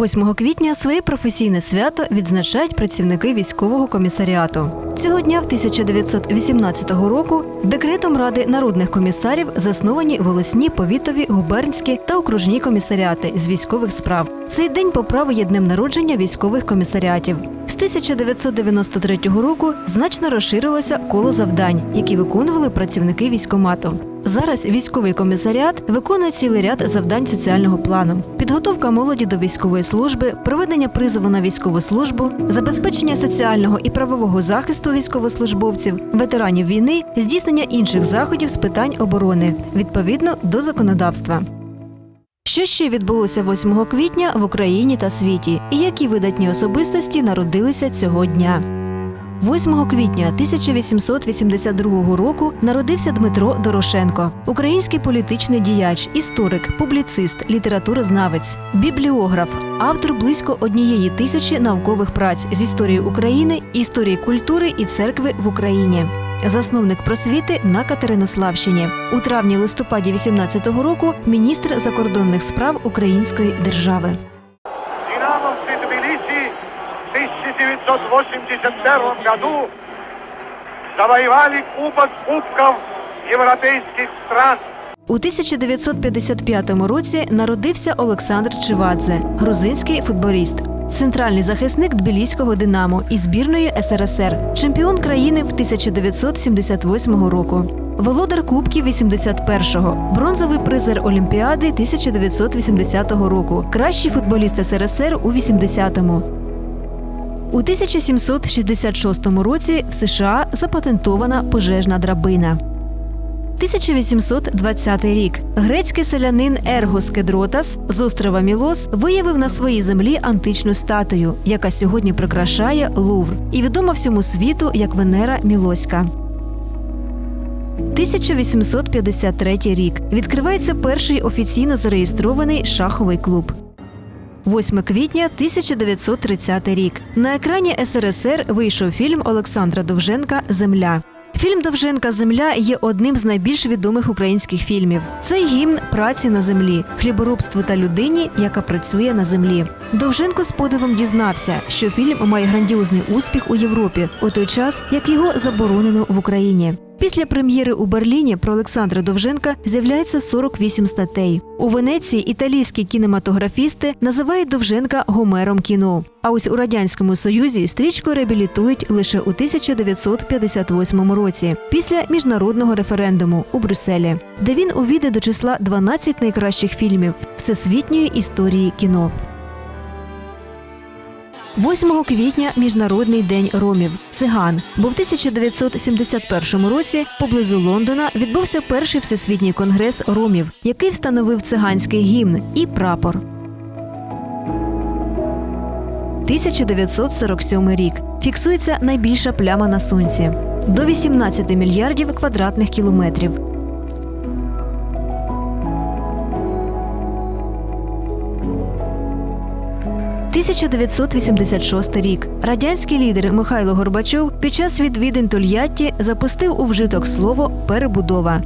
8 квітня своє професійне свято відзначають працівники військового комісаріату. Цього дня в 1918 року декретом Ради народних комісарів засновані волосні, повітові, губернські та окружні комісаріати з військових справ. Цей день по праву є днем народження військових комісаріатів. З 1993 року значно розширилося коло завдань, які виконували працівники військомату. Зараз військовий комісаріат виконує цілий ряд завдань соціального плану: підготовка молоді до військової служби, проведення призову на військову службу, забезпечення соціального і правового захисту військовослужбовців, ветеранів війни, здійснення інших заходів з питань оборони відповідно до законодавства. Що ще відбулося 8 квітня в Україні та світі, і які видатні особистості народилися цього дня? 8 квітня 1882 року народився Дмитро Дорошенко, український політичний діяч, історик, публіцист, літературознавець, бібліограф, автор близько однієї тисячі наукових праць з історії України, історії культури і церкви в Україні. Засновник просвіти на Катеринославщині у травні-листопаді 18-го року міністр закордонних справ Української держави. 1981 году завоевали Кубок Кубков европейских стран. У 1955 році народився Олександр Чивадзе, грузинський футболіст, центральний захисник Тбіліського Динамо і збірної СРСР, чемпіон країни в 1978 року. Володар Кубків 81-го, бронзовий призер Олімпіади 1980 року, кращий футболіст СРСР у 80-му. У 1766 році в США запатентована пожежна драбина. 1820 рік грецький селянин Ергос Кедротас з острова Мілос виявив на своїй землі античну статую, яка сьогодні прикрашає Лувр і відома всьому світу як Венера Мілоська. 1853 рік відкривається перший офіційно зареєстрований шаховий клуб. 8 квітня 1930 рік. На екрані СРСР вийшов фільм Олександра Довженка Земля. Фільм Довженка Земля є одним з найбільш відомих українських фільмів. Це гімн праці на землі, хліборобству та людині, яка працює на землі. Довженко з подивом дізнався, що фільм має грандіозний успіх у Європі у той час, як його заборонено в Україні. Після прем'єри у Берліні про Олександра Довженка з'являється 48 статей. У Венеції італійські кінематографісти називають Довженка Гомером кіно. А ось у радянському союзі стрічку реабілітують лише у 1958 році, після міжнародного референдуму у Брюсселі, де він увійде до числа 12 найкращих фільмів всесвітньої історії кіно. 8 квітня Міжнародний день ромів циган. Бо в 1971 році поблизу Лондона відбувся перший всесвітній конгрес ромів, який встановив циганський гімн і прапор. 1947 рік фіксується найбільша пляма на сонці до 18 мільярдів квадратних кілометрів. 1986 рік радянський лідер Михайло Горбачов під час відвідин Тольятті запустив у вжиток слово перебудова.